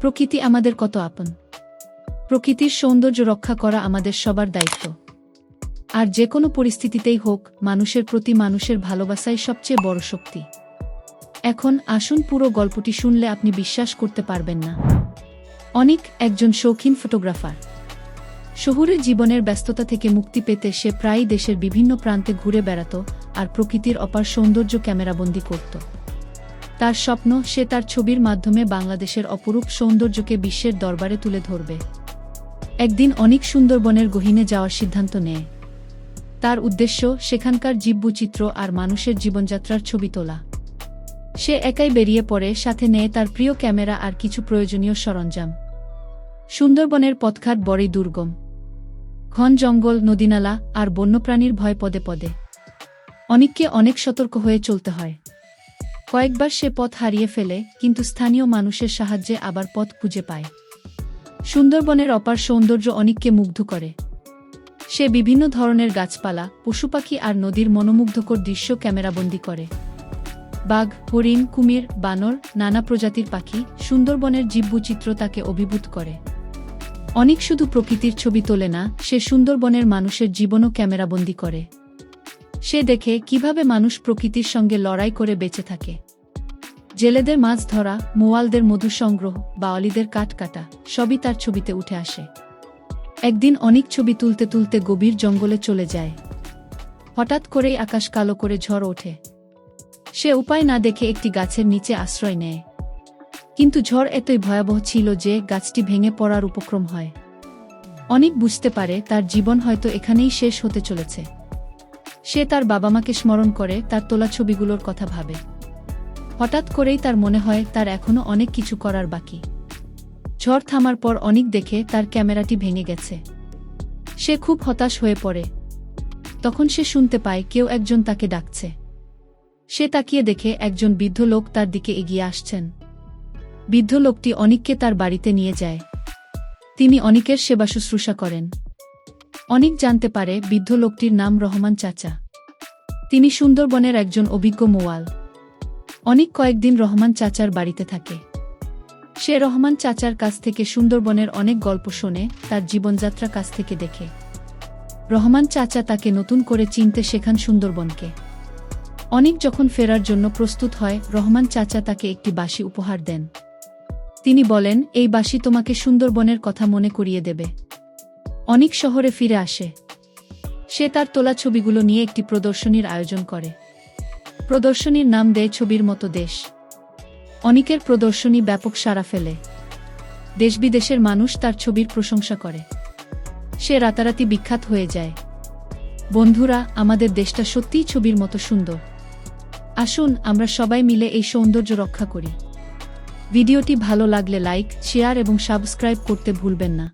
প্রকৃতি আমাদের কত আপন। প্রকৃতির সৌন্দর্য রক্ষা করা আমাদের সবার দায়িত্ব। আর যে কোনো পরিস্থিতিতেই হোক, মানুষের প্রতি মানুষের ভালোবাসাই সবচেয়ে বড় শক্তি। এখন আসুন পুরো গল্পটি শুনলে আপনি বিশ্বাস করতে পারবেন না। অনিক একজন শৌখিন ফটোগ্রাফার। শহুরের জীবনের ব্যস্ততা থেকে মুক্তি পেতে সে প্রায়ই দেশের বিভিন্ন প্রান্তে ঘুরে বেড়াত আর প্রকৃতির অপার সৌন্দর্য ক্যামেরাবন্দি করত। তার স্বপ্ন সে তার ছবির মাধ্যমে বাংলাদেশের অপরূপ সৌন্দর্যকে বিশ্বের দরবারে তুলে ধরবে। একদিন অনেক সুন্দরবনের গহীনে যাওয়ার সিদ্ধান্ত নেয়। তার উদ্দেশ্য সেখানকার জীববৈচিত্র্য আর মানুষের জীবনযাত্রার ছবি তোলা। সে একাই বেরিয়ে পড়ে, সাথে নেয় তার প্রিয় ক্যামেরা আর কিছু প্রয়োজনীয় সরঞ্জাম। সুন্দরবনের পথঘাট বড়ই দুর্গম। ঘন জঙ্গল, নদীনালা আর বন্যপ্রাণীর ভয় পদে পদে। অনেককে অনেক সতর্ক হয়ে চলতে হয়। কয়েকবার সে পথ হারিয়ে ফেলে, কিন্তু স্থানীয় মানুষের সাহায্যে আবার পথ খুঁজে পায়। সুন্দরবনের অপার সৌন্দর্য অনেককে মুগ্ধ করে। সে বিভিন্ন ধরনের গাছপালা, পশুপাখি আর নদীর মনোমুগ্ধকর দৃশ্য ক্যামেরাবন্দি করে। বাঘ, হরিণ, কুমির, বানর, নানা প্রজাতির পাখি সুন্দরবনের জীববৈচিত্র্য তাকে অভিভূত করে। অনেক শুধু প্রকৃতির ছবি তোলে না, সে সুন্দরবনের মানুষের জীবনও ক্যামেরাবন্দি করে। সে দেখে কীভাবে মানুষ প্রকৃতির সঙ্গে লড়াই করে বেঁচে থাকে। জেলেদের মাছ ধরা, মোয়ালদের মধু সংগ্রহ, বাওয়ালিদের কাঠ কাটা, সবই তার ছবিতে উঠে আসে। একদিন অনেক ছবি তুলতে তুলতে গভীর জঙ্গলে চলে যায়। হঠাৎ করেই আকাশ কালো করে ঝড় ওঠে। সে উপায় না দেখে একটি গাছের নিচে আশ্রয় নেয়। কিন্তু ঝড় এতই ভয়াবহ ছিল যে গাছটি ভেঙে পড়ার উপক্রম হয়। অনেক বুঝতে পারে তার জীবন হয়তো এখানেই শেষ হতে চলেছে। সে তার বাবা মাকে স্মরণ করে, তার তোলা ছবিগুলোর কথা ভাবে। হঠাৎ করেই তার মনে হয়, তার এখনও অনেক কিছু করার বাকি। ঝড় থামার পর অনেক দেখে তার ক্যামেরাটি ভেঙে গেছে। সে খুব হতাশ হয়ে পড়ে। তখন সে শুনতে পায়, কেউ একজন তাকে ডাকছে। সে তাকিয়ে দেখে একজন বৃদ্ধ লোক তার দিকে এগিয়ে আসছেন। বৃদ্ধ লোকটি অনিককে তার বাড়িতে নিয়ে যায়। তিনি অনিকের সেবা শুশ্রূষা করেন। অনিক জানতে পারে বৃদ্ধ লোকটির নাম রহমান চাচা। তিনি সুন্দরবনের একজন অভিজ্ঞ মোয়াল। অনেক কয়েকদিন রহমান চাচার বাড়িতে থাকে। সে রহমান চাচার কাছ থেকে সুন্দরবনের অনেক গল্প শোনে, তার জীবনযাত্রা কাছ থেকে দেখে। রহমান চাচা তাকে নতুন করে চিনতে শেখান সুন্দরবনকে। অনেক যখন ফেরার জন্য প্রস্তুত হয়, রহমান চাচা তাকে একটি বাঁশি উপহার দেন। তিনি বলেন, এই বাঁশি তোমাকে সুন্দরবনের কথা মনে করিয়ে দেবে। অনেক শহরে ফিরে আসে। সে তার তোলা ছবিগুলো নিয়ে একটি প্রদর্শনীর আয়োজন করে। প্রদর্শনীর নাম দেয় ছবির মতো দেশ। অনেকের প্রদর্শনী ব্যাপক সাড়া ফেলে। দেশ বিদেশের মানুষ তার ছবির প্রশংসা করে। সে রাতারাতি বিখ্যাত হয়ে যায়। বন্ধুরা, আমাদের দেশটা সত্যিই ছবির মতো সুন্দর। আসুন, আমরা সবাই মিলে এই সৌন্দর্য রক্ষা করি। ভিডিওটি ভালো লাগলে লাইক, শেয়ার এবং সাবস্ক্রাইব করতে ভুলবেন না।